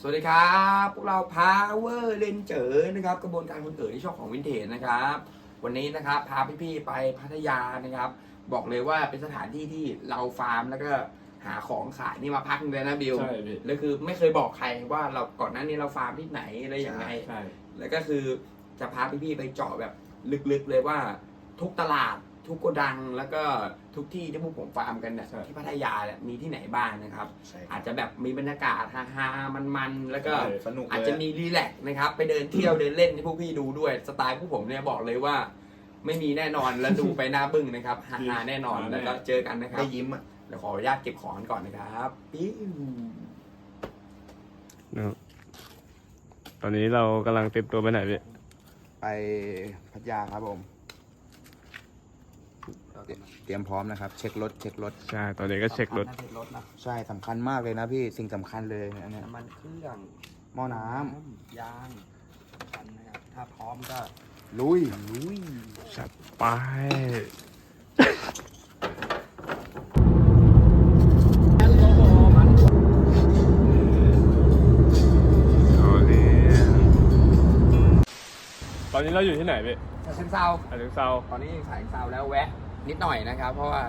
สวัสดีครับ พวกเรา Power Ranger นะครับกระบวนการคนเอ๋ยที่ชอบของวินเทจนะครับ วันนี้นะครับพาพี่ๆไปพัทยานะครับ บอกเลยว่าเป็นสถานที่ที่เราฟาร์มแล้วก็หาของขายนี่มาพักหนึงเลยนะบิวใช่พี่แล้วคือไม่เคยบอกใครว่าเราก่อนหน้านี้เราฟาร์มที่ไหนอะไรยังไง ใช่แล้วก็คือจะพาพี่ๆไปเจาะแบบลึกๆเลยว่าทุกตลาดทุกโกดังแล้วก็ ทุกที่ที่พวกผมฟาร์มกันเนี่ยใช่ ที่พัทยาเนี่ยมีที่ไหนบ้างนะครับ ใช่อาจจะแบบมีบรรยากาศฮาๆมันๆแล้วก็ใช่สนุกเลย อาจจะมีรีแลกซ์นะครับ ไปเดินเที่ยวเดินเล่นให้พวกพี่ดูด้วยสไตล์พวกผมเนี่ยบอกเลยว่า ไม่มีแน่นอนแล้วดูไปหน้าบึ้งนะครับฮาๆแน่นอนแล้วก็เจอกันนะครับได้ยิ้มอะ เดี๋ยวขออนุญาตเก็บของกันก่อนนะครับปิ้ว นะครับตอนนี้เรากำลังเตรียมตัวไปไหนพี่ ไปพัทยาครับผม เตรียมพร้อมนะครับ เช็ครถเช็ครถใช่ตอนนี้ก็เช็ครถน้ำมันรถนะใช่สำคัญมากเลยนะพี่สิ่งสำคัญเลยอันเนี้ยน้ำมันเครื่องหม้อน้ำยางสำคัญนะครับถ้าพร้อมก็ลุยลุยจัดไป เอาเลยตอนนี้เราอยู่ที่ไหนพี่ฉะเชิงเซา อาถึงเซาตอนนี้ยังฉะเชิงเซาแล้วแวะ นิดหน่อยนะครับ เพราะว่า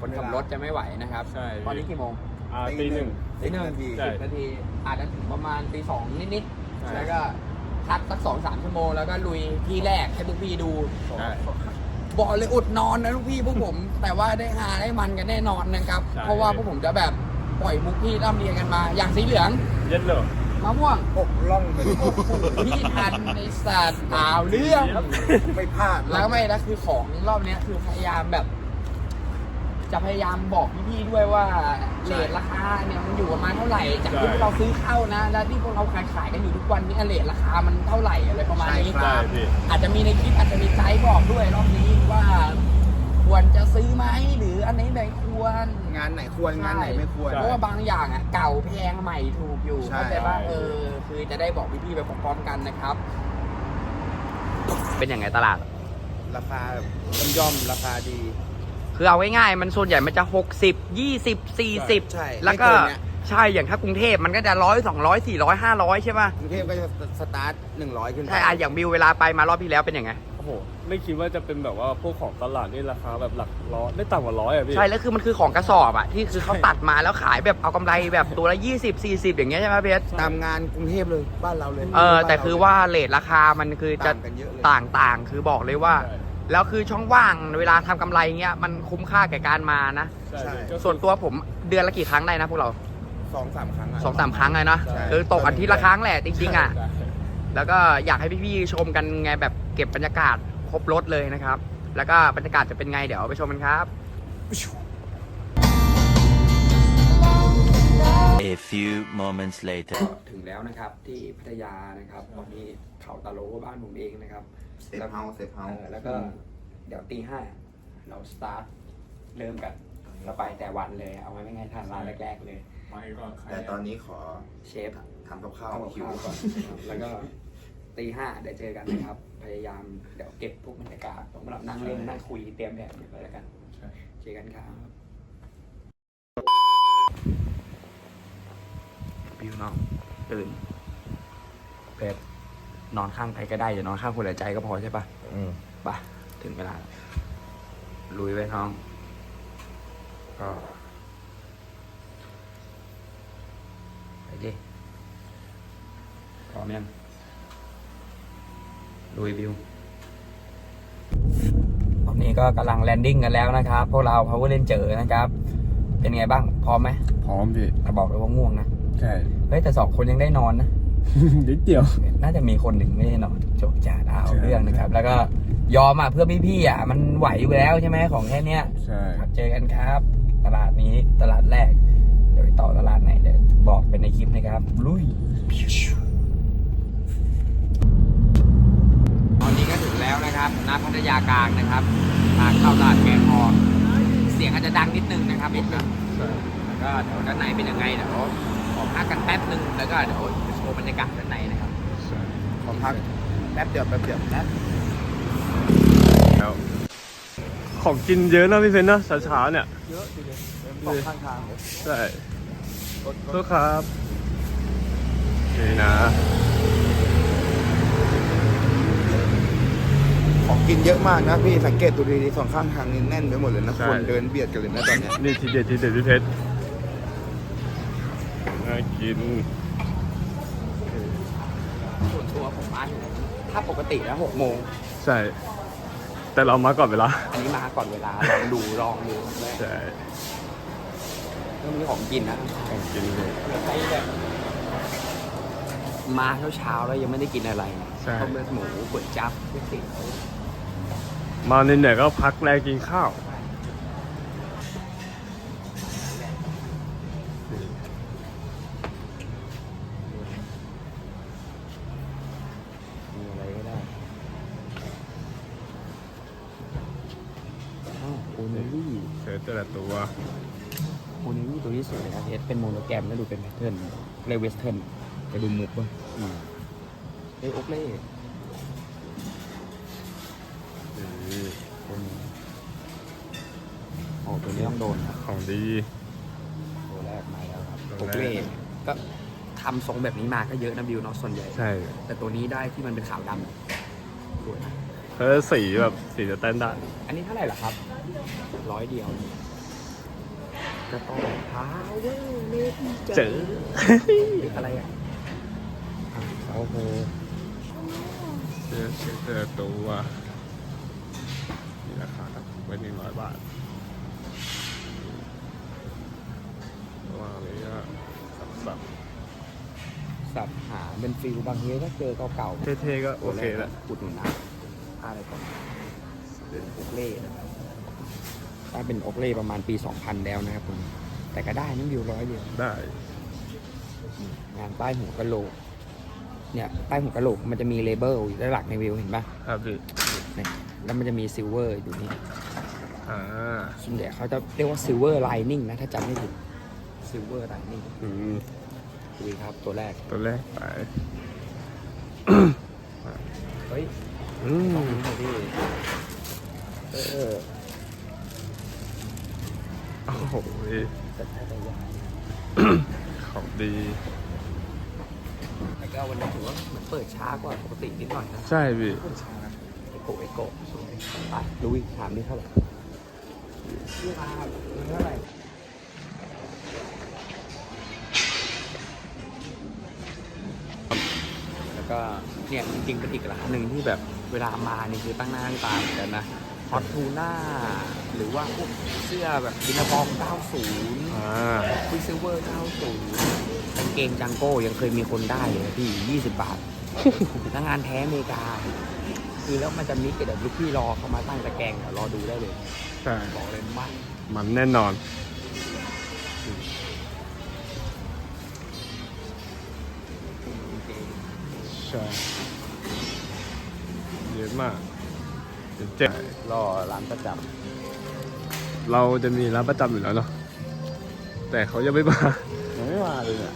คนขับรถจะไม่ไหวนะครับ ใช่ ตอนนี้กี่โมงอ่าตีหนึ่ง ตีหนึ่งนาที ใช่ สิบนาที อาจจะถึงประมาณตีสองนิดใช่ ๆ แล้วก็พักสักสองสามชั่วโมงแล้วก็ลุยที่แรกให้พวกพี่ดู ใช่ บอกเลยอดนอนนะลูกพี่พวกผม แต่ว่าได้หาได้มันกันแน่นอนนะครับ ใช่ เพราะว่าพวกผมจะแบบปล่อยมุกที่ร่ำเรียนกันมา อย่างสีเหลือง เย็นเลย มะม่วงอกล่องเลยพี่ทันในสัตว์อ่าวเรื่องไม่พลาดแล้วไม่แล้วคือของรอบเนี้ยคือพยายามแบบ จะพยายามบอกพี่ๆด้วยว่าเลทราคาเนี่ยมันอยู่ประมาณเท่าไหร่ จากที่ใช่พวกเราซื้อเข้านะ แล้วที่พวกเราขายขายๆกันอยู่ทุกวันนี้เลทราคามันเท่าไหร่อะไรประมาณนี้ใช่พี่อาจจะมีในคลิปอาจจะมีไกด์บอกด้วยรอบนี้ว่า ควรจะซื้อไหมหรืออันไหนไหนควร งานไหนควรงานไหนไม่ควร เพราะว่าบางอย่างอะเก่าแพงใหม่ถูกอยู่ใช่ เข้าใจป่ะใช่เออ คือจะได้บอกพี่ๆไปพร้อมๆกันนะครับ เป็นยังไงตลาด ราคาย่อมๆราคาดีคือเอาง่ายๆมันส่วนใหญ่มันจะ 60 20 40 ใช่แล้วก็ไม่เกินเนี่ยใช่อย่างถ้ากรุงเทพมันก็จะร้อยสองร้อยสี่ร้อยห้าร้อยใช่ป่ะกรุงเทพก็จะสตาร์ทหนึ่งร้อยขึ้นไปใช่อะอย่างบิวเวลาไปมารอบที่แล้วเป็นยังไง โอ้โหไม่คิดว่าจะเป็นแบบว่าพวกของตลาดนี่ราคาแบบหลักร้อยไม่ต่ำกว่าร้อยอะพี่ ใช่แล้วคือมันคือของกระสอบอะที่คือเขาตัดมาแล้วขายแบบเอากำไรแบบตัวละ20 40 อย่างเงี้ยใช่ไหมเพชรตามงานกรุงเทพเลยบ้านเราเลยเออบ้นแต่เรคือว่าเลทราคามันคือจะต่างกันเยอะเลยต่างต่างๆ คือบอกเลยว่า ใช่ แล้วคือช่องว่างเวลาทำกำไรเงี้ยมันคุ้มค่าแก่การมานะ ใช่พี่ก็คือส่วนตัวผมเดือนละกี่ครั้งได้นะพวกเราสองสามครั้งะ สองสามครั้งเลยเนาะใช่ คือตกอาทิตย์ละครั้งแหละจริงๆอะ ใช่ แล้วก็อยากให้พี่ๆชมกันไงแบบเก็บบรรยากาศครบรถเลยนะครับ แล้วก็บรรยากาศจะเป็นไงเดี๋ยวไปชมกันครับ A few moments later. ถึงแล้วนะครับที่พัทยานะครับตอนนี้เขาตาโลบ้านผมเองนะครับ เซฟเฮาส์เซฟเฮาส์เออแล้วก็เดี๋ยวตีห้าเราสตาร์ทเริ่มกันเราไปแต่วันเลย เอาไว้ไม่ง่ายทานร้านแรก ๆ เลย แต่ตอนนี้ขอเชฟทำกับข้าวเข้าหิวข้าวก่อนนะครับแล้วก็ ตีห้าเดี๋ยวเจอกันนะครับ พยายามเดี๋ยวเก็บพวกบรรยากาศสำหรับนั่งเล่นนั่งคุยเตรียมแบบนี้ไปแล้วกันเจอกันครับบิวน้องตื่นเพชรนอนข้างใครก็ได้อย่านอนข้างคนละใจก็พอใช่ปะอืมไปะถึงเวลาลุยไว้น้องก็ไปดิพร้อมยัง ลุยบิวตอนนี้ก็กำลังแลนดิ้งกันแล้วนะครับ พวกเรา Power Ranger นะครับ เป็นไงบ้าง พร้อมไหมพร้อมพี่แต่บอกเลยว่าง่วงนะ ใช่ เฮ้ย แต่สองคนยังได้นอนนะ นิดเดียว น่าจะมีคนหนึ่งไม่ได้นอนโจกจาดเอาใช่เรื่องนะครับ แล้วก็ยอมอะเพื่อพี่ๆอะ มันไหวอยู่แล้วใช่ไหมของแค่เนี้ยใช่ครับเจอกันครับ ตลาดนี้ตลาดแรก เดี๋ยวไปต่อตลาดไหนเดี๋ยวบอกเป็นในคลิปนะครับ ลุย ตอ นนี้ก็ถึงแล้วนะครับณพัทยากลางนะครับทางเข้าตลาดแกงฮอนเสียงอาจจะดังนิดนึงนะครับนิดนึงใช่แล้วก็เดี๋ยวด้านในเป็นยังไงเดี๋ยวขอพักกันแป๊บนึงแล้วก็เดี๋ยวโชว์บรรยากาศด้านในนะครับใช่ขอพักแป๊บเดียวแป๊บเดียวแป๊บแล้วของกินเยอะนะพี่เพนเนอะเช้าๆเนี่ยเยอะทีเดียวของข้างทางเลยใช่โทษครับ เยอะมากนะพี่สังเกตดูดีๆสองข้างทางนี่แน่นไปหมดเลยนะคนเดินเบียดกันเลยนะตอนเนี้ยนี่ทีเด็ดทีเด็ดพี่เพชรน่ากินส่วนตัวผมมาถึงถ้าปกติแล้วหกโมง ใช่ แต่เรามาก่อนเวลาอันนี้มาก่อนเวลา ลองดูลองดูใช่เรื่องนี้ของกินนะของกินเลยใครแบบมาเช้าๆแล้วยังไม่ได้กินอะไรใช่ต้มเลือดหมูก๋วยจั๊บก๋วยเตี๋ยว มาเหนื่อยๆก็พักแรกกินข้าวมีอะไรก็ได้อ้าวโอเนลี่เสือแต่ละตัวโอเนลี่ตัวที่สวยนะเอสเป็นโมโนแกรมแล้วดูเป็นแพทเทิร์นเลยเวสเทิร์นจะดูมุกป่ะอืมเอ้ยโอ๊กเล่ นี่ตัวนี้โอ้ตัวนี้ต้องโดนครับของดี ตัวแรกมาแล้วครับตัวโอ๊กแรก เล่ก็ทำทรงแบบนี้มาก็เยอะนะบิวเนาะส่วนใหญ่ ใช่แต่ตัวนี้ได้ที่มันเป็นขาวดำสวยนะเออสีแบบสีสแตนดาร์ดอันนี้เท่าไหร่ล่ะครับ ร้อยเดียวก็ต้องพาวเวอร์เลนเจออะไรอะอะโอ้โหเสื้อเสื้อแต่ละตัวนี่ราคาครับ ไว้หนึ่งร้อยบาทระหว่างนี้ก็สับสับสับหาเป็นฟิลบางทีก็เจอเก่าๆเท่ๆก็โอเคแล้วอุดหนุนนะอะไรก่อนเป็นโอกเล่นะครับถ้าเป็นโอกเล่ประมาณปี 2000 แล้วนะครับผมแต่ก็ได้นั่นวิวร้อยเดียวได้ งานป้ายหัวกะโหลก เนี่ยป้ายหัวกะโหลกมันจะมีเลเบลอยู่ด้านหลังในวิวเห็นปะครับพี่เนี่ยแล้วมันจะมีซิลเวอร์อยู่นี่อ่า ส่วนใหญ่เขาจะเรียกว่าซิลเวอร์ไลนิ่งนะ ถ้าจำไม่ผิดซิลเวอร์ไลนิ่งอืมดูครับ ตัวแรก ตัวแรกไป เฮ้ยอืมของนี้หน่อยดิเออโอ้โหแต่ใช้ระยะของดีแต่ก็วันนี้ถือว่าเหมือนเปิดช้ากว่าปกตินิดหน่อยนะ ใช่พี่เปิดช้าเอโกะเอโกะสวยไปลุยถามนี่เท่าไหร่ ลูกค้าครับเท่าไหร่แล้วก็เนี่ยจริงๆเป็นอีกร้านหนึ่งที่แบบเวลามานี่คือตั้งหน้าตั้งตาเหมือนกันนะฮอตทูน่าหรือว่าพวกเสื้อแบบบินาบอง90อ่าคุยซิลเวอร์ 90กางเกงจังโก้ยังเคยมีคนได้เลยพี่ 20 บาทถ้างานแท้อเมริกา คือแล้วมันจะมิกกับเดี๋ยวลูกพี่รอเขามาตั้งตะแกรงเดี๋ยวรอดูได้เลยใช่บอกเลยมากมันแน่นอน ใช่เยอะมากเจ็ดรอร้านประจเราจะมีร้านประจำอยู่แล้วเนาะแต่เขายังไม่มาำยังไม่มาเลยเนี่ย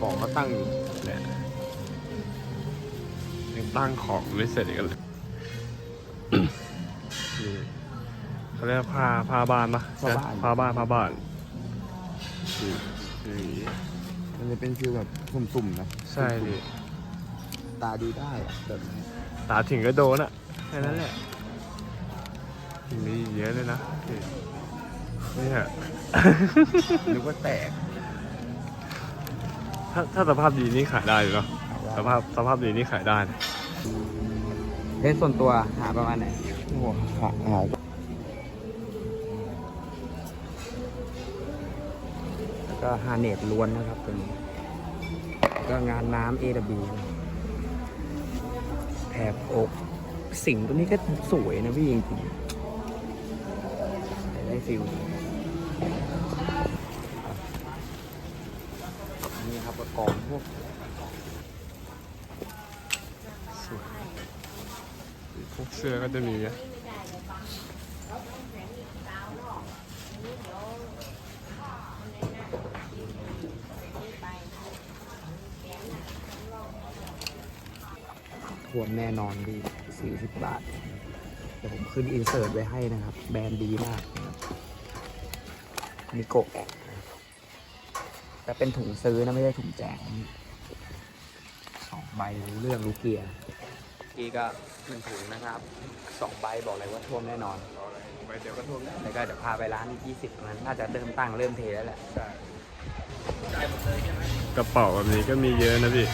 ของเขาตั้งอยู่เนี่ยยัง ตั้งของไม่เสร็จอีกเลยนี่เขาเรียกว่าผ้าผ้าบ้านปะผ้าบ้าน ผ้าบ้านนี่นี่มันจะเป็นฟิลแบบสุ่มๆนะใช่พี่ตาดูได้อะแบบนี้ตาถึงก็โดนอะแค่นั้นแหละมีเยอะเลยนะนี่เนี่ย นึกว่าแตก ถ้าถ้าสภาพดีนี่ขายได้อยู่เนาะสภาพสภาพดีนี่ขายได้นะ เลนส่วนตัวหาประมาณไหนโอ้โหหาหาแล้วก็ฮาเนตล้วนนะครับตัวนี้แล้วก็งานน้ำ AW แถบอก สิ่งตัวนี้ก็สวยนะพี่จริงๆได้ฟิลนี่ครับประกอบพวก พวก เสื้อก็จะมีทวนแน่นอนดีสี่สิบบาท เดี๋ยวผมขึ้นอินเสิร์ตไว้ให้นะครับ แบรนด์ดีมากนะครับมิโกะแต่เป็นถุงซื้อนะ ไม่ใช่ถุงแจกสองใบรู้เรื่องรู้เกียร์ กี้ก็หนึ่งถุงนะครับสองใบบอกเลยว่าท่วมแน่นอนไปเดี๋ยวก็ท่วมแล้วก็เดี๋ยวพาไปร้านยี่สิบนั้นน่าจะเริ่มตั้งเริ่มเทแล้วแหละกระเป๋าแบบนี้ก็มีเยอะนะพี่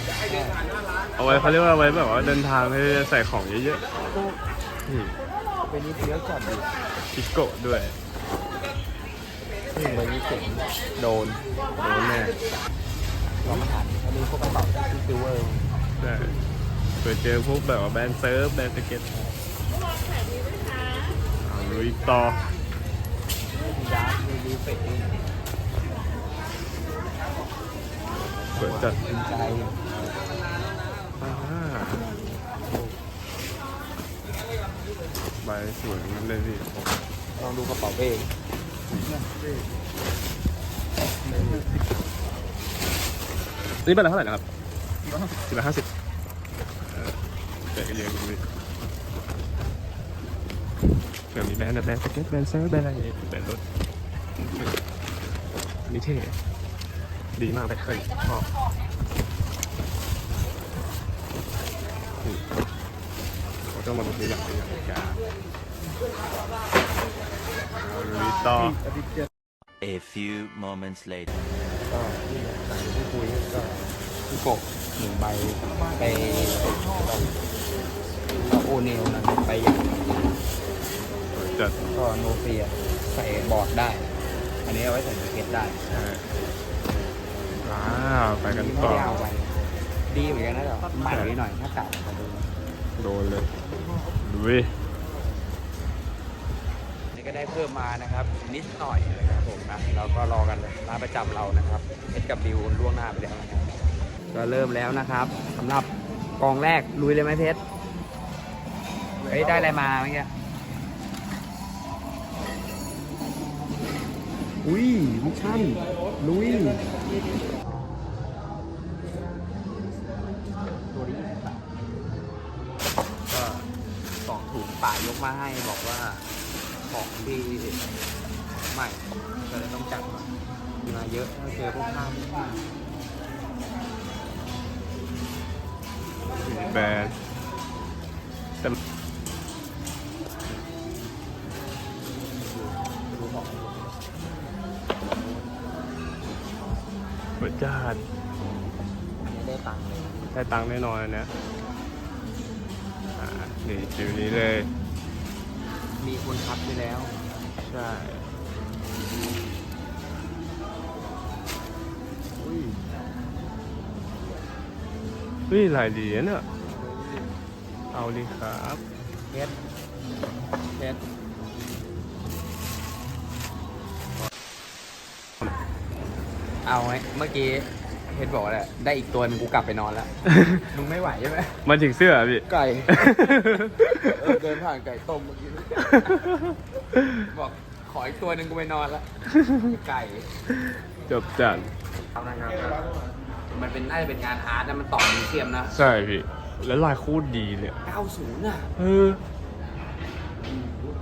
เอาไว้เขาเรียกว่าเอาไว้แบบว่าเดินทางให้ใส่ของเยอะๆนี่เป็นนี้เฟี้ยวจัดดิพิโกะด้วยเบอร์ยี่สิบโดนโดนแน่ลองมาถามเขาดูพวกกระเป๋าที่ซิลเวอร์ใช่ เคยเจอพวกแบบว่าแบรนด์เซิร์ฟแบรนด์สเก็ตเอาลุยต่อเฟกสวยจัดจริงใจใบสวยงั้นเลยพี่ลองดูกระเป๋าเป้นี่เป็นอะไรเท่าไหร่นะครับสี่ร้อยห้าสิบ แต่ก็เยอะอยู่พี่เดี๋ยวมีแบรนด์แบบแบรนด์สเก็ตแบรนด์เซิร์ฟแบรนด์อะไรอย่างเงี้ยแบรนด์รถอันนี่เท่ดีมากเลยเฮ้ยชอบนี่เขาต้องมาดูที่หลังที่หลังกาเอาลุยต่อ A few moments later. ก็ที่สั่งที่คุยก็พี่กบ หนึ่งใบไปโอเนลนะไปอย่างจัดก็โนเฟียใส่บอร์ดได้ อันนี้เอาไว้ใส่สเก็ตได้ว้าวไปกันต่อดีเหมือนกันนะแต่ใหม่นิดหน่อยถ้าเก่ามาดูโดนเลยดูดินี่ก็ได้เพิ่มมานะครับ นิดหน่อยนะครับผมนะเราก็รอกันเลยร้านประจำเรานะครับเอสกับบิวล่วงหน้าไปแล้วนะครับ ก็เริ่มแล้วนะครับสำหรับกองแรกลุยเลยไหมเพชรเฮ้ยได้อะไรมาเมื่อกี้อุ้ยมิชชั่นลุยตัวนี้ก็สองถุงป่ายกมาให้บอกว่าของที่ใหม่ก็เลยต้องจัดมาเยอะเจอพวกข้าว แบรนด์แต่ดูของเปิดจานอันนี้ได้ตังค์เลยได้ตังค์แน่นอนอันเนะอ่านี่ฟิวนี้เลย มีคนทับไปแล้ว ใช่อุ้ย เฮ้ยหลายเหรียญอะเอาดิครับเพชรเพชรเอาไงเมื่อกี้เพชรบอกว่าแหละได้อีกตัวหนึงกูกลับไปนอนแล้ว มึงไม่ไหวใช่ไหมมาถึงเสื้ออะพี่ ไก่ เออเดินผ่านไก่ต้มเมื่อกี้ บอกขออีกตัวหนึ่งกูไปนอนแล้วไก่จบจัดเอานะครับ มันเป็นน่าจะเป็นงานอาร์ตนะมันต่อมิวเซียมนะใช่พี่ แล้วลายโคตรดีเลย90อะเออ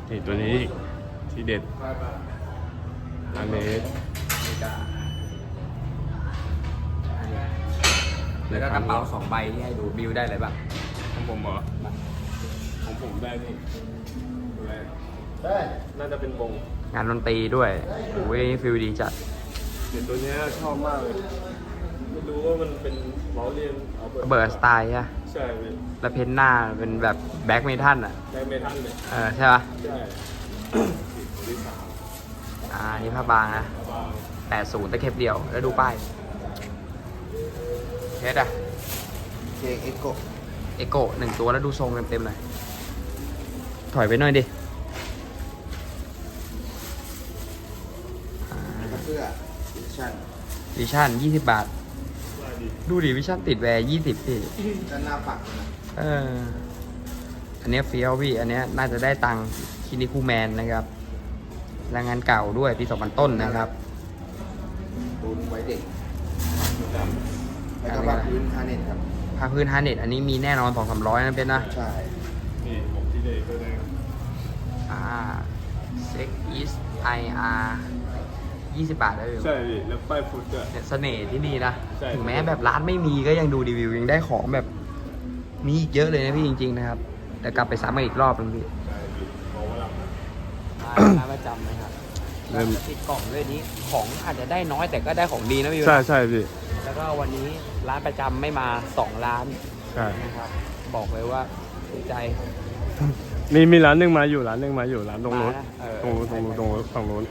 นี่ตัวนี้อีกที่เด็ดอันนี้นี่ก็อันนี้แล้วก็กระเป๋าสองใบที่ให้ดูบิวได้อะไรบ้างของผมเหรอของผมได้นี่ตัวแรกน่าจะเป็นวงงานดนตรีด้วยโอ้ยฟิลดีจัดเดี๋ยวตัวเนี้ยชอบมากเลยไม่ รู้ว่ามันเป็นล้อเลียนเอาเบิร์ดสไตล์อะใช่พี่แล้วเพ้นหน้าเป็นแบบแบ็กเมทัลอะได้เมทัลเลยเออใช่ปะใช่ตัวที่สามอ่านี่ผ้าบางนะบาง80ตะเข็บเดียว แล้วดูป้ายเพชรอะเจงเอ็กโกเอโกหนึ่งตัวแล้วดูทรงเต็มๆหน่อยถอยไปหน่อยดิอ่าเสื้อดิชั่นวิชั่น20 บาท ดูดิวิชั่นติดแวร์20พี่ด้านหน้าปักนะเอออันเนี้ยเฟี้ยวพี่ อันเนี้ยน่าจะได้ตังค์คินิคูแมนนะครับแรงงานเก่าด้วยปี2000ต้นนะครับตูนไว้เด็กแล้วก็ปักพื้นคาเน็ตครับผ้าพื้นฮาเน็ตอันนี้มีแน่นอน2 3 0 0นะเป็นนะ ใช่ นี่ผมที่เด็กก็ได้อ่าเซ็กอีสไออาร์ 20 บาทได้เลยใช่พี่แล้วป้ายฟุตอะเนี่ยเสน่ห์ที่นี่นะ ใช่ ถึงแม้แบบร้านไม่มีก็ยังดูรีวิวยังได้ของแบบ มีอีกเยอะเลยนะพี่จริง ๆ นะครับ แต่กลับไปซ้ำกันอีกรอบนึงพี่มาประจำนะครับเริ่มติดกล่องด้วยนี้ ของอาจจะได้น้อยแต่ก็ได้ของดีนะพี่ใช่ใช่พี่แล้วก็วันนี้ร้านประจำไม่มาสองร้านใช่นะครับ บอกเลยว่าถูกใจ มีมีร้านหนึ่งมาอยู่ร้านหนึ่งมาอยู่ร้านตรงนู้นมานะเออ ตรงนู้นตรงนู้นตรงนู้นฝั่งนู้น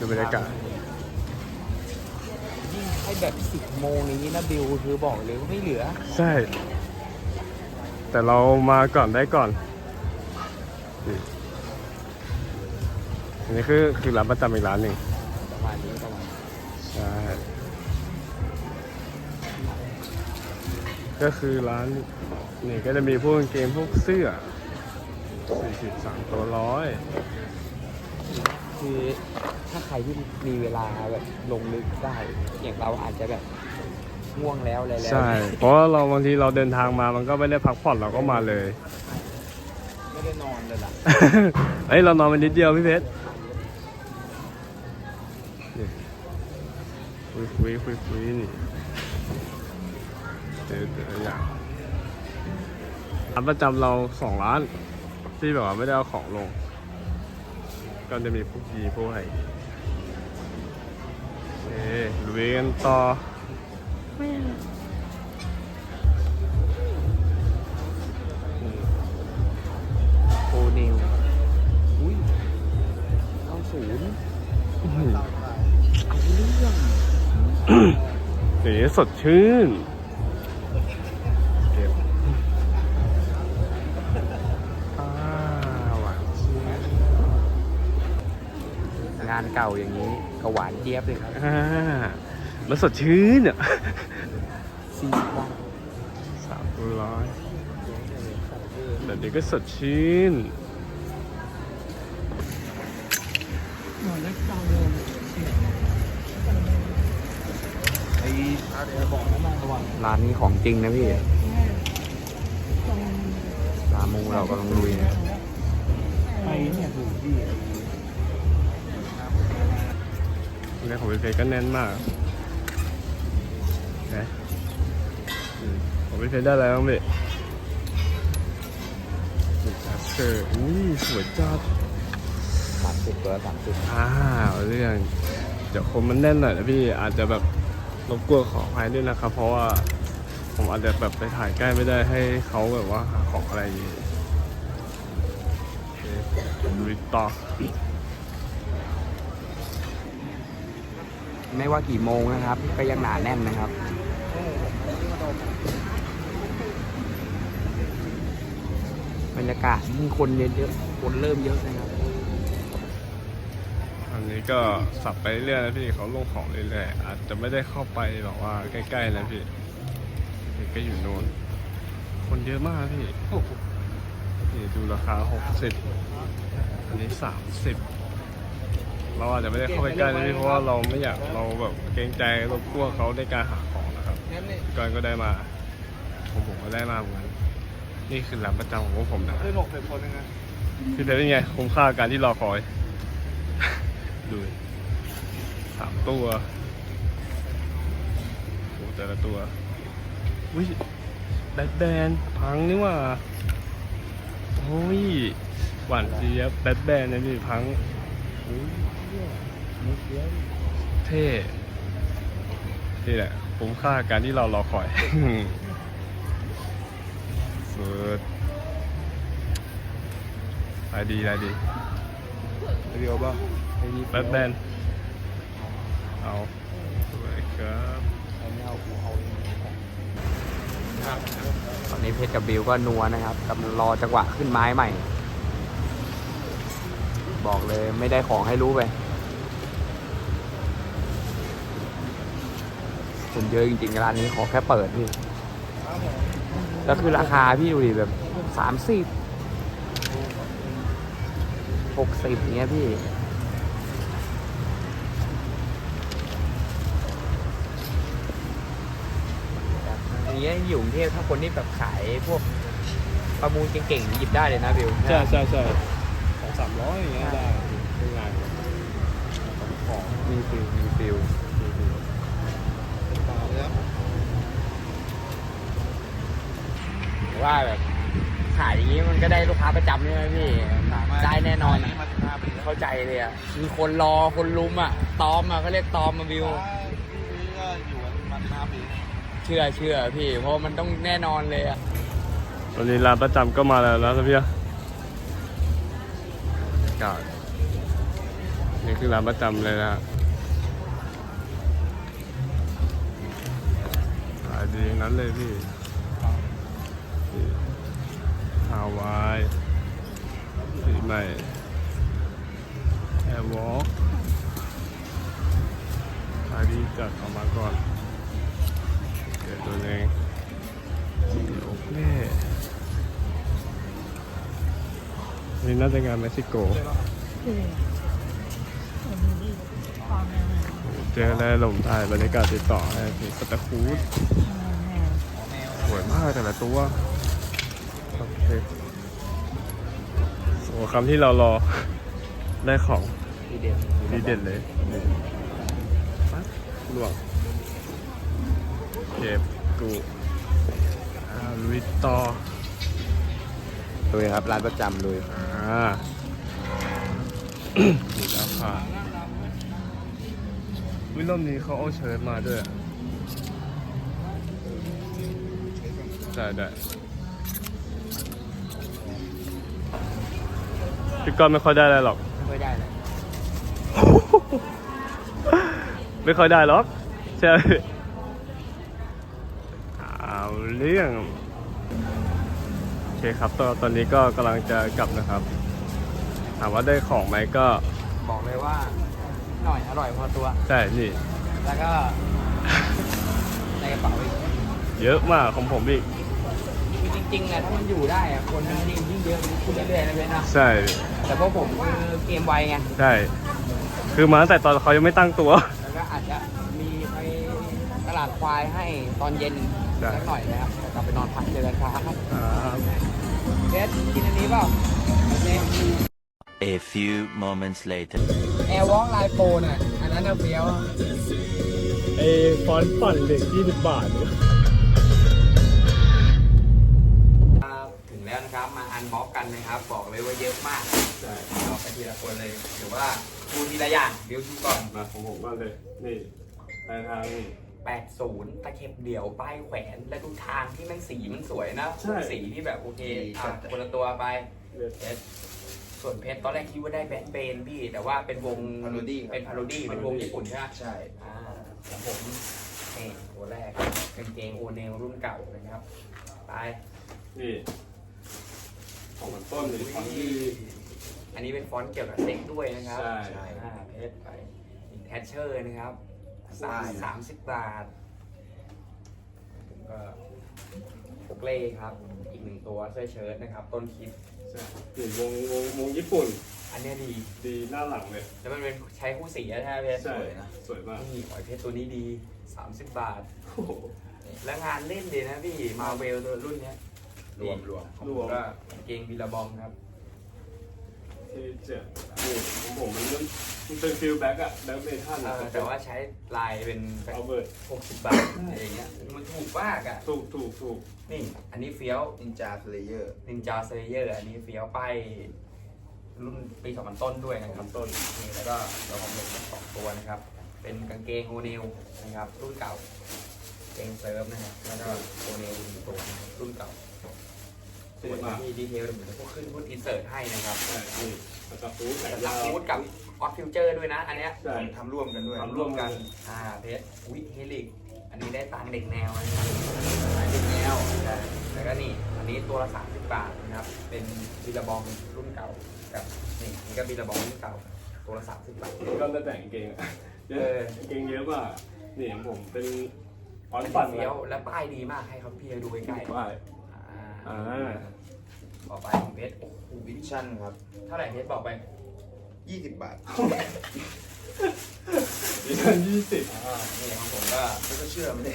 ดูบรรยากาศยิ่งให้แบบสิบโมงอย่างนี้นะบิวคือบอกเลยว่าไม่เหลือ ใช่ แต่เรามาก่อนได้ก่อนนี่อันนี้คือคือร้านประจำอีกร้านหนึ่งประมาณนี้ประมาณนี้ใช่ก็คือร้านนี่ก็จะมีพวกกางเกมพวกเสื้อ43ตัวร้อย คือถ้าใครที่มีเวลาแบบลงลึกได้ อย่างเราอาจจะแบบง่วงแล้วอะไรแล้วใช่ เพราะว่าเราบางทีเราเดินทางมามันก็ไม่ได้พักผ่อนเราก็มาเลย ไม่ได้นอนเลยล่ะเฮ้ยเรานอนไปนิดเดียวพี่เพชรนี่คุยคุยคุยคุยนี่เจอแต่ละอย่างร้านประจำเราสองร้าน ที่แบบว่าไม่ได้เอาของลง ก็จะมีพวกยีพวกอะไรเอ๊ลุยกันต่อโอนิวอุ้ยเอาศูนย์อื้อหือเอาเรื่องสีสดชื่น เก่าอย่างนี้ก็หวานเจี๊ยบเลยครับอ่ามันสดชื่นอะสี่สิบบาทสามร้อยแต่เดี๋ยวก็สดชื่นร้านนี้ของจริงนะพี่รามูเรากำลังลุยนะเรื่องของพี่เพชรก็แน่นมากนะอืมของพี่เพชรได้อะไรบ้างพี่ดิจัสเตอร์อุ้ยสวยจัดสามสิบตัวสามสิบอ้าวเรื่องเดี๋ยวคนมันแน่นหน่อยนะพี่อาจจะแบบรบกวนขออภัยด้วยนะครับ เพราะว่าผมอาจจะแบบไปถ่ายใกล้ไม่ได้ให้เขาแบบว่าหาของอะไรอย่างงี้โอเคลุยต่อ ไม่ว่ากี่โมงนะครับ ก็ยังหนาแน่นนะครับบรรยากาศยิ่งคนเยอะๆคนเริ่มเยอะนะครับ อันนี้ก็สับไปเรื่อยๆนะพี่เขาลงของเรื่อยๆอาจจะไม่ได้เข้าไปแบบว่าใกล้ๆนะพี่นี่ก็อยู่โน่นคนเยอะมากพี่นี่ดูราคาหกสิบอันนี้สามสิบ เราอาจจะไม่ได้เข้าไปใกล้นะพี่เพราะว่าเราไม่อยากเราแบบเกรงใจรบกวนเขาในการหาของนะครับก่อนก็ได้มาผมผมก็ได้มาเหมือนกันนี่คือร้านประจำของพวกผมนะได้หกสิบคนนะพี่เพชรเป็นไงคุ้มค่ากับการที่รอคอย ดูดิสามตัวโอ้แต่ละตัววิแบทแบนพังนี่หว่าโอ้ยหวานเจี๊ยบแบทแบนเนี่ยพี่พังอุ๊ย เท่ นี่แหละคุ้มค่ากับการที่เรารอคอย สุดรายดีรายดีเดียวบ้างแบทแมนเอาสวยครับตอนนี้เพชรกับบิวก็นัวนะครับกำลังรอจังหวะขึ้นไม้ใหม่ บอกเลยไม่ได้ของให้รู้ไป คนเยอะจริงๆร้านนี้ขอแค่เปิดพี่แล้วคือราคาพี่ดูดิแบบสามสิบหกสิบเงี้ยพี่อย่างเงี้ยอยู่กรุงเทพถ้าคนที่แบบขายพวกประมูลเก่งๆหยิบได้เลยนะบิวใช่ใช่ใช่สองสามร้อยอย่างเงี้ยได้ไม่งานของมีฟิลมีฟิล มาแล้ว ว่าแบบขายอย่างนี้มันก็ได้ลูกค้าประจำใช่ไหมพี่ ได้แน่นอนอะเข้าใจเลยอะมีคนรอคนลุมอะตอมอะเขาเรียกตอมมาวิวเชื่อเชื่อพี่ เพราะมันต้องแน่นอนเลยอะวันนี้ร้านประจำก็มาแล้วนะพี่อากาศนี่คือร้านประจำเลยนะฮะขายดีทั้งนั้นเลยพี่นี่ ฮาวายสีใหม่แอร์วอล์กขายดีจัดเออกมาก่อนเดี๋ยวตัวเองโอเคนี่น่าจะงานเม็กซิโกเจอได้ลมถ่ายบรรยากาศติดต่อให้ที่สตาคูดส วยมากแต่ละตัวโอเคโอ้คำที่เรารอได้ของดีเด่นดีเด่นเลยนี่ปั๊บลวกเก็บกูอ่าลุยต่อลุยครับ ร้านประจำลุยอ่าถูกแล้วค่ะวิลมนี้เขาเอาเชิญมาด้วยอะ ได้ได้พี่ก้อนไม่ค่อยได้อะไรหรอก ไม่ค่อยได้เลยไม่ค่อยได้หรอกใช่เอาเรื่อง โอเคครับตอนตอนนี้ก็กำลังจะกลับนะครับ ถามว่าได้ของไหมก็ บอกเลยว่า หน่อยอร่อยพอตัว ใช่ นี่ แล้วก็ในกระเป๋าอีก เยอะมากของผมอีกคือจ ริงๆอะถ้ามันอยู่ได้อะคนมันยิ่งยิ่งเยอะขึ้นเรื่อยๆนะเพื่อนนะใช่ แต่พวกผมคือเกมไวไงใช่ คือมาตั้งแต่ตอนเขายังไม่ตั้งตัว แล้วก็อาจจะมีไปตลาดควายให้ตอนเย็นใช่สักหน่อยนะครับแล้วกลับไปนอนพักเจอกันครับอ่าเจสกินอันนี้เปล่าเนี่ย A few moments later. แอร์วอล์กไลน์โปรน่ะอันนั้นน่ะเฟี้ยวอะไอฟอนต์ปั่นเด็ก20 บาทครับ อันบ็อกกันนะครับ บอกเลยว่าเยอะมากใช่เราไปทีละคนเลยหรือว่าดูทีละอย่างเดี๋ยวดูก่อน มาของผมมากเลย นี่ปลายทางนี่ 80 ตะเข็บเดี่ยวป้ายแขวน และดูทางที่แมันสีมันสวยนะใช่สีที่แบบโอเคดีอะจัดคนละตัวไปเลือดเพชรส่วนเพชรตอนแรกคิดว่าได้แบทเบนพี่ แต่ว่าเป็นวง Parody ครับ เป็นพาโรดี้เป็นวงญี่ปุ่นใช่ไหม ใช่ อ่าของผมนี่ตัวแรกกางเกงโอเนลรุ่นเก่านะครับ ไปนี่ ของมันต้นเลยฟอนต์ที่ อันนี้เป็นฟอนต์เกี่ยวกับเซ็กด้วยนะครับใช่ อ่าเพชรไปอีกแทชเชอร์นะครับสามสามสิบบาทผมก็โกเล่ครับ อีกหนึ่งตัวเสื้อเชิ้ตนะครับ ต้นคิด ใช่นี่วงวงวงญี่ปุ่นอันเนี้ยดี ดีหน้าหลังเลยแล้วมันเป็นใช้คู่สีใช่ไหมเพชรใช่สวยนะ สวยมากนี่หอยเพชรตัวนี้ดี 30 บาท โอ้โหแล้วงานเล่นดีนะพี่ มาเวลตัวรุ่นเนี้ย รวมรวมของผมก็กางเกงบิลลาบองครับ ที่เจ็ดนี่ของผมมันมันมันเป็นฟิลแบ็กอะแบ็กเมทัลเออะอแต่ว่าใช้ลายเป็นเอาเบิร์ดหกสิบบาทอะไรอย่างเงี้ยมันถูกมากอะ ถูกถูกถูกนี่อันนี้เฟี้ยว นินจาเพลเยอร์ นินจาเซเยอร์อันนี้เฟี้ยวป้ายรุ่นปี2000ต้นด้วยนะครับต้นนี่แล้วก็เราคอมเมนต์สองตัวนะครับ เป็นกางเกงโอเนลนะครับ รุ่นเก่าเกงเซิร์ฟนะครับแล้วก็โอเนลหนึ่งตัวนะครับรุ่นเก่าเท่ ส่วนมากที่ดีเทลเดี๋ยวผมจะพวกขึ้นพุทอินเสิร์ตให้นะครับใช่นี่สตาร์ฟูดแขนรัยาบวฟูดกับออฟฟิวเจอร์ด้วยนะ อันเนี้ยใช่ทำร่วมกันด้วยทำร่วมกัน อ่าเพชรวิเฮลิก อันนี้ได้ตังค์เด็กแนวนะครับเด็กแนวใช่แล้วก็นี่อันนี้ตัวละสามสิบบาทนะครับ เป็นบิลลาบองรุ่นเก่ากับนี่นี่ก็บิลลาบองรุ่นเก่า ตัวละสามสิบบาทก็ได้แต่งกางเกงอะเยเออะอกางเกงเยอะมากนี่ของผมเป็นฟอนต์ปั่นเฟี้ยวและป้ายดีมากให้เขาพี่ดูใกล้ๆว่า อ่าอ่าต่อไปของเพชรโอ้โหวิชั่นครับเท่าไหร่เพชรบอกไป20บาทดิฉันยี่สิบอ่านี่ของผมก็แล้วก็เชื่อไม่ได้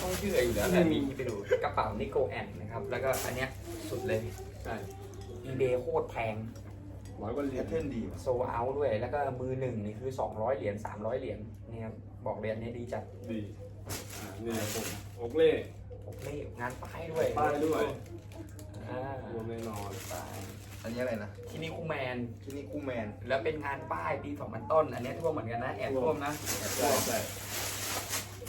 ต้องเชื่ออยู่แล้วแต่มีที่ไปดูกระเป๋านิโกแอนนะครับ แล้วก็อันเนี้ยสุดเลยใช่อีเบโคตรแพงร้อยกว่าเหแพรียญทเทิร์นดีว่ะโซเอาด้วย แล้วก็มือหนึ่งนี่คือ200เหรียญ300เหรียญนี่ครับบอกเหรียญนี้ดีจัด ดี อ่านี่ผมโอกเล่ โอเคงานป้ายด้วยป้ายด้วยอ่ารวมแน่นอนป้ายอันนี้อะไรนะ ที่นี่คูแมน ที่นี่คู่แมน แล้วเป็นงานป้ายปี2000ต้น อันเนี้ยท่วมเหมือนกันนะ แอบท่วมนะใช่ใช่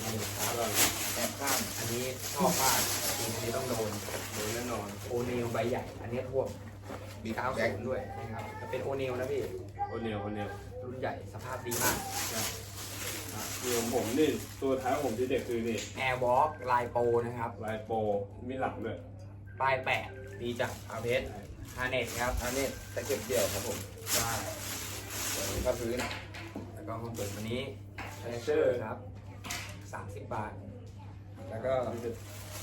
นี่ครับแอบข้าม อันนี้ชอบมากทีมนี้ต้องโดน โดนแน่นอน โอเนลใบใหญ่ อันเนี้ยท่วม มีเก้าแจ็คศูนย์ด้วยนะครับแต่เป็นโอเนลนะพี่ โอเนียวโอเนียวรุ่นใหญ่ สภาพดีมาก นี่ของผมนี่ตัวท้ายของผมที่เด็กคือนี่แอร์วอล์กลายโปรนะครับ ลายโปรมีหลังด้วยป้ายแปดดีจากอาเพชฮาเนตครับอันนี้ตะเก็บเดี่ยวครับผมใช่ตัวนี้ก็พื้นแล้วก็ของเปิดวันนี้เทเชอร์ครับ 30 บาท แล้วก็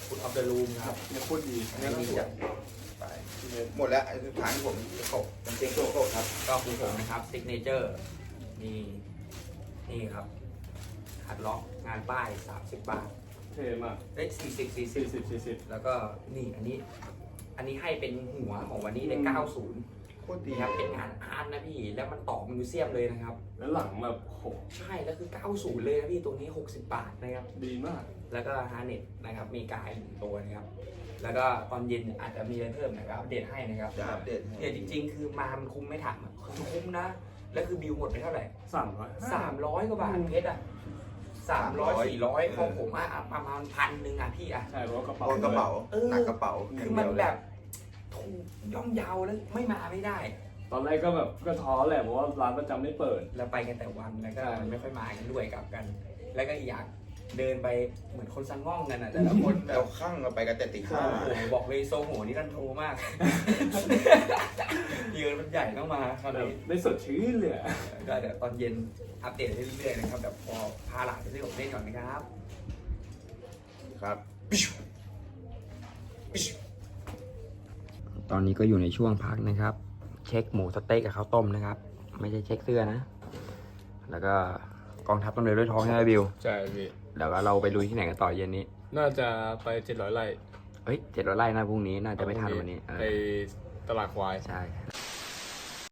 คุณออฟเดอะรูมครับเนี่ยโคตรดีอันนี้มีจากไปหมดแล้วอันสุดท้ายของผมโกบเป็นเจงโกโก้ครับ ก็คุณผมนะครับซิกเนเจอร์นี่นี่ครับ หัดล็อกงานป้าย 30 บาทเท่มากเอ้ย40สี่สิบสี่สิบ40แล้วก็นี่อันนี้ อันนี้ให้เป็นหัวของวันนี้ใน90 โคตรดีนี่ครับเป็นงานอาร์ตนะพี่ แล้วมันต่อมิวเซียมเลยนะครับ แล้วหลังแบบโหใช่ แล้วคือ 90 เลยนะพี่ ตัวนี้ 60 บาทนะครับ ดีมากแล้วก็ฮาร์เน็ตนะครับ มีกายหนึ่งตัวนะครับ แล้วก็ตอนเย็นอาจจะมีอะไรเพิ่มนะครับอัปเดตให้นะครับจะอัปเดตให้เนี่ยจริง ๆ คือมามันคุ้มไม่ถังอะคือคุ้มนะ แล้วคือบิวหมดไปเท่าไหร่ สามร้อยสามร้อยกว่าบาทเพชรอะ สามร้อยสี่ร้อยของผมอะอะประมาณพันหนึ่งอะพี่อะใช่เพราะว่ากระเป๋าบนกระเป๋าเออ หนักกระเป๋าคือมันแบบถูกย่อมเยาวแล้วไม่มาไม่ได้ ตอนแรกก็แบบก็ท้อแหละเพราะว่าร้านประจำไม่เปิด แล้วไปกันแต่วันแล้วก็ใช่ไม่ค่อยมากันด้วยกลับกัน แล้วก็อีกอย่าง เดินไปเหมือนคนสังง่องกันอะแต่ละคนแบเราบข้างเราไปกันแต่ตีโอ้ห้าโหบอกเลยโซโหนี่ท่านโทรมากยืนมันใหญ่ต้องมาคราวแบบนี้ไม่สดชื่นเลยอะก็เดี๋ยวตอนเย็นอัปเดตให้เรื่อยๆนะครับแบบพอพาหลานไปซื้อของเล่นก่อนนะครับครับตอนนี้ก็อยู่ในช่วงพักนะครับ เช็คหมูสเต็กกับข้าวต้มนะครับ ไม่ใช่เช็คเสื้อนะ แล้วก็กองทัพต้องเดินด้วยท้องใช่ไหมบิว ใช่พี่ เดี๋ยวเราไปลุยที่ไหนกันต่อเย็นนี้ น่าจะไปเจ็ดร้อยไร่เฮ้ยเจ็ดร้อยไร่นะพรุ่งนี้น่าจะไม่ทันวันนี้เอไปอตลาดควาย ใช่